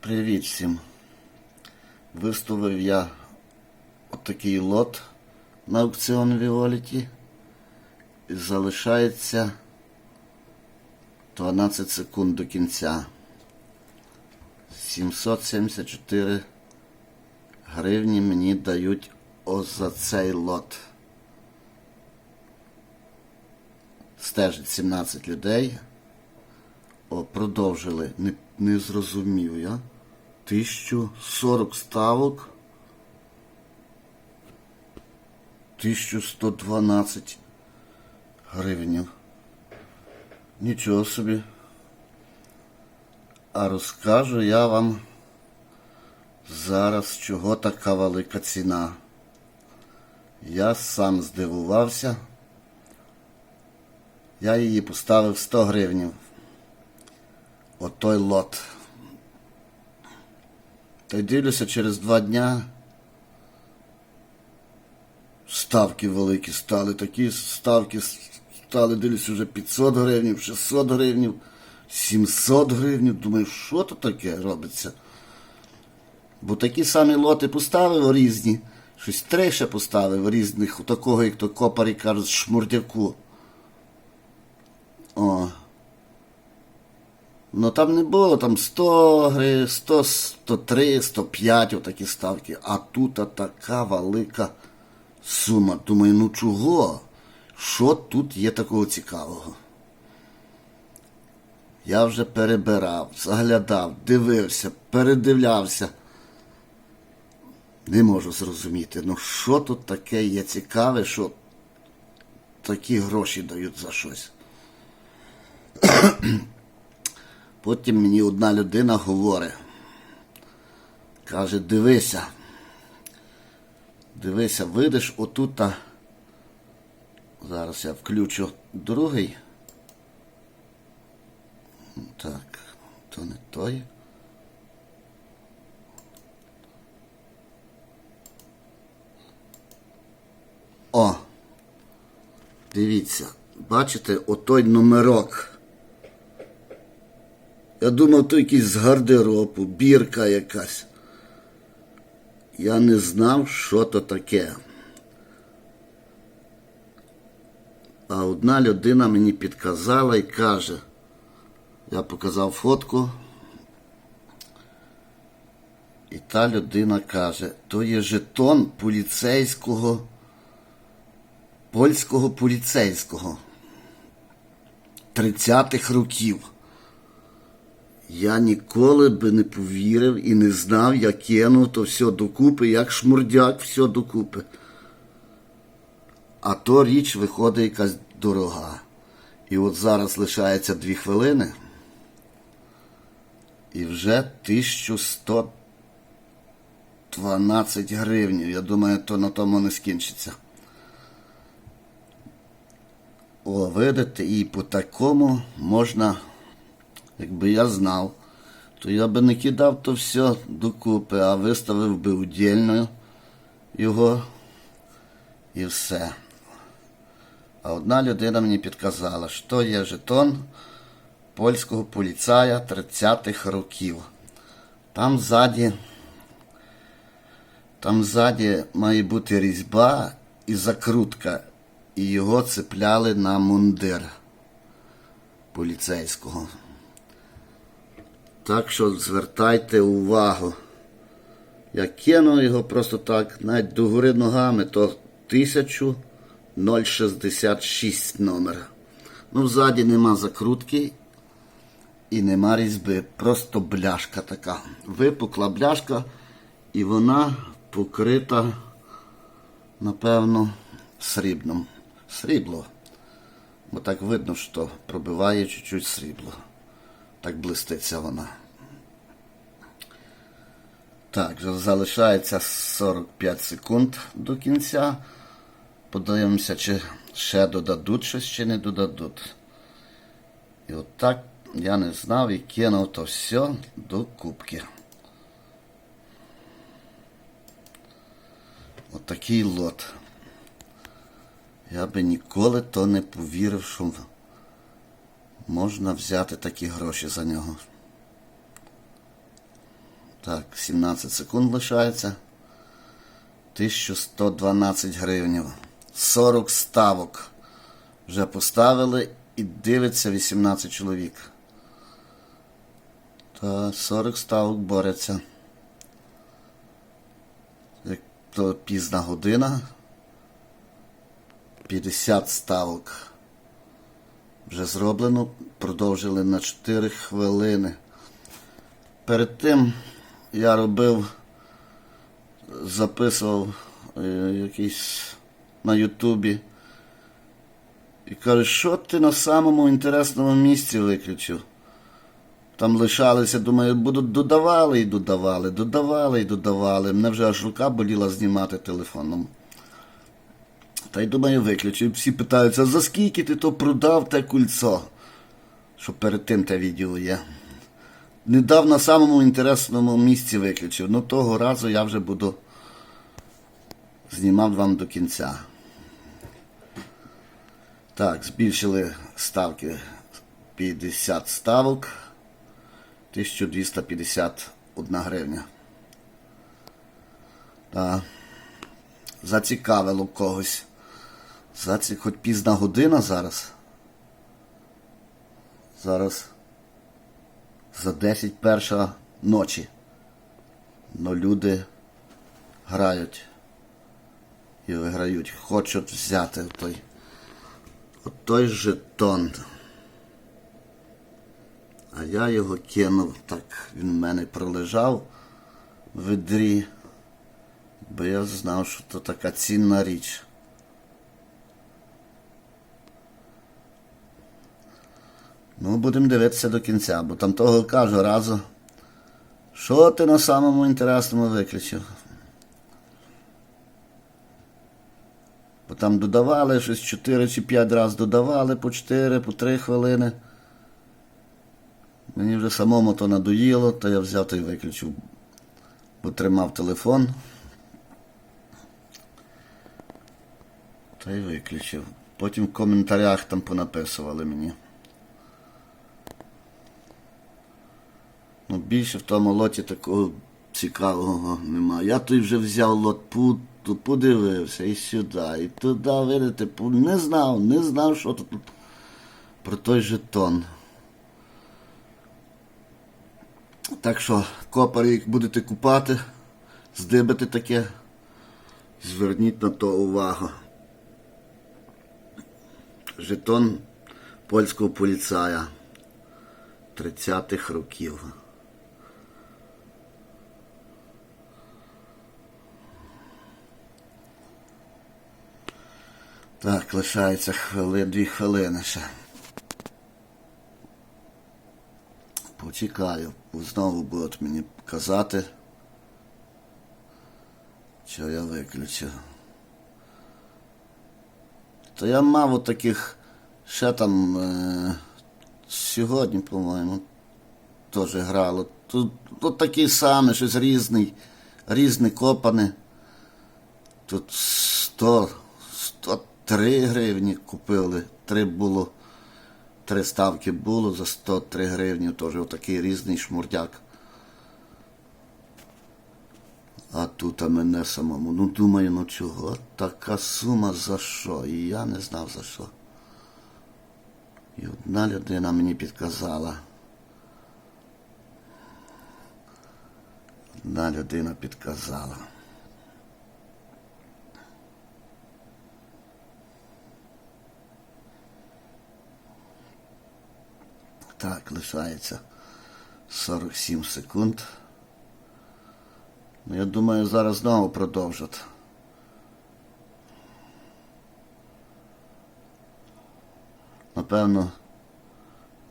Привіт всім. Виставив я отакий лот на аукціон Віоліті. І залишається 12 секунд до кінця. 774 гривні мені дають ось за цей лот. Стежить 17 людей. О, продовжили. Не, не зрозумів я. 1040 ставок. 1112 гривнів. Нічого собі. А розкажу я вам зараз, чого така велика ціна. Я сам здивувався. Я її поставив 100 гривнів. Отой лот. Та дивлюся, через два дня ставки великі стали. Такі ставки стали, дивлюся, вже 500 гривнів, 600 гривнів, 700 гривнів. Думаю, що то таке робиться? Бо такі самі лоти поставив різні. Щось три ще поставив різних, такого, як то копарі кажуть, шмурдяку. О. Ну там не було, там 100 гривень, 100, 103, 105 отакі ставки. А тут така велика сума. Думаю, ну чого? Що тут є такого цікавого? Я вже перебирав, заглядав, дивився, передивлявся. Не можу зрозуміти, ну що тут таке є цікаве, що такі гроші дають за щось. Потім мені одна людина говорить, каже, дивися, дивися, видиш отута. Зараз я включу другий. Так, то не той. О! Дивіться, бачите, отой номерок. Я думав, то якийсь з гардеробу, бірка якась. Я не знав, що то таке. А одна людина мені підказала і каже, я показав фотку, і та людина каже, то є жетон поліцейського, польського поліцейського 30-х років. Я ніколи би не повірив і не знав, як кинув то все докупи, як шмурдяк все докупи. А то річ виходить якась дорога. І от зараз лишається дві хвилини. І вже 1112 гривень. Я думаю, то на тому не скінчиться. О, видите, і по такому можна, якби я знав, то я би не кидав то все докупи, а виставив би удільно його і все. А одна людина мені підказала, що є жетон польського поліцая 30-х років. Там ззаді, там ззаді має бути різьба і закрутка, і його цепляли на мундир поліцейського. Так що звертайте увагу. Я кинув його просто так, навіть догори ногами, то 1066 номер. Ну, ззаді нема закрутки і нема різьби. Просто бляшка така. Випукла бляшка, і вона покрита, напевно, срібном. Срібло. Бо так видно, що пробиває чуть-чуть срібло. Так блиститься вона. Так, залишається 45 секунд до кінця. Подивимося, чи ще додадуть щось, чи не додадуть. І от я не знав і кинув то все до кубки. Отакий лот. Я би ніколи то не повірив, що можна взяти такі гроші за нього. Так, 17 секунд лишається. 1112 гривень. 40 ставок вже поставили і дивиться 18 чоловік. Та 40 ставок борються. Як то пізна година. 50 ставок. Вже зроблено. Продовжили на 4 хвилини. Перед тим я робив, записував е, якийсь на Ютубі. І каже, що ти на самому інтересному місці виключив? Там лишалися, думаю, будуть додавали і додавали, додавали і додавали. Мене вже аж рука боліла знімати телефоном. Та й думаю, виключив. Всі питаються, за скільки ти то продав те кульцо? Що перед тим те відео є. Не дав на самому інтересному місці виключив. Ну того разу я вже буду знімав вам до кінця. Так, збільшили ставки 50 ставок. 1251 гривня. Так. Зацікавило когось. Заці... Хоч пізна година зараз. Зараз за 10 перша ночі. Но люди грають і виграють. Хочуть взяти той, той жетон. А я його кинув, так він в мене пролежав в відрі, бо я знав, що то така цінна річ. Ну, будемо дивитися до кінця, бо там того кажу разу. Що ти на самому інтересному виключив? Бо там додавали щось 4 чи 5 разів додавали по 4, по 3 хвилини. Мені вже самому то надоїло, то я взяв та й виключив, бо тримав телефон. Та й виключив. Потім в коментарях там понаписували мені. Ну, більше в тому лоті такого цікавого немає. Я той вже взяв лот, пу- тут подивився і сюди, і туди, видите, не знав, не знав, що тут про той жетон. Так що, копарі, як будете купати, здибати таке, зверніть на то увагу. Жетон польського поліцая 30-х років. Так, лишається хвили, дві хвилини ще. Почекаю, знову будуть мені казати, що я виключив. То я мав от таких ще там е, сьогодні, по-моєму, теж грало. Тут, тут такі самі, щось різний, різне копане. Тут 100, 103 гривні купили. Три було, три ставки було за 103 гривні, теж отакий різний шмурдяк. А тут а мене самому. Ну думаю, ну чого? Така сума за що? І я не знав за що. І одна людина мені підказала. Одна людина підказала. Так, лишається 47 секунд. Ну, я думаю, зараз знову продовжать. Напевно,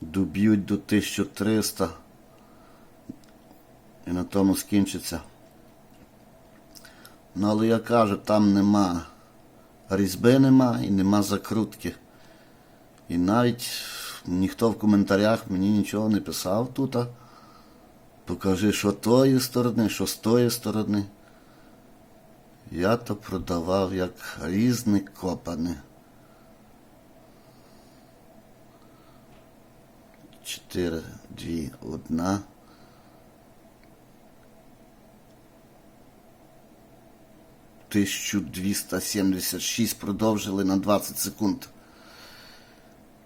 доб'ють до 1300 і на тому скінчиться. Ну, але я кажу, там нема різьби нема і нема закрутки. І навіть ніхто в коментарях мені нічого не писав тут. Покажи, що тої сторони, що з тої сторони. Я то продавав як різні копани. 4, 2, 1. Тисячу продовжили на 20 секунд.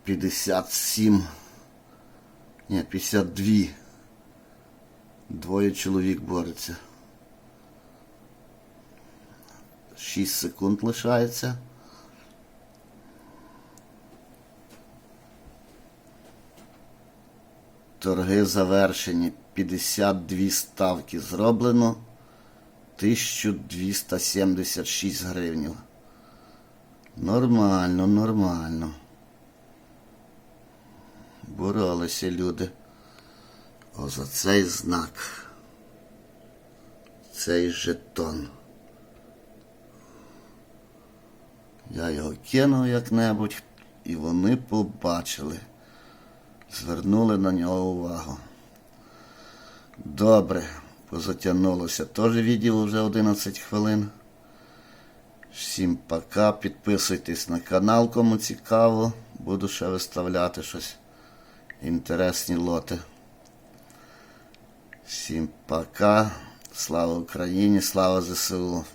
57. Ні, 52. Двоє чоловік бореться. 6 секунд лишається. Торги завершені. 52 ставки зроблено. 1276 гривнів. Нормально, нормально. Боролися люди. О, за цей знак. Цей жетон. Я його кинув як-небудь, і вони побачили. Звернули на нього увагу. Добре, позатягнулося. Теж відео вже 11 хвилин. Всім пока. Підписуйтесь на канал, кому цікаво. Буду ще виставляти щось. Інтересні лоти. Всім пока. Слава Україні, слава ЗСУ.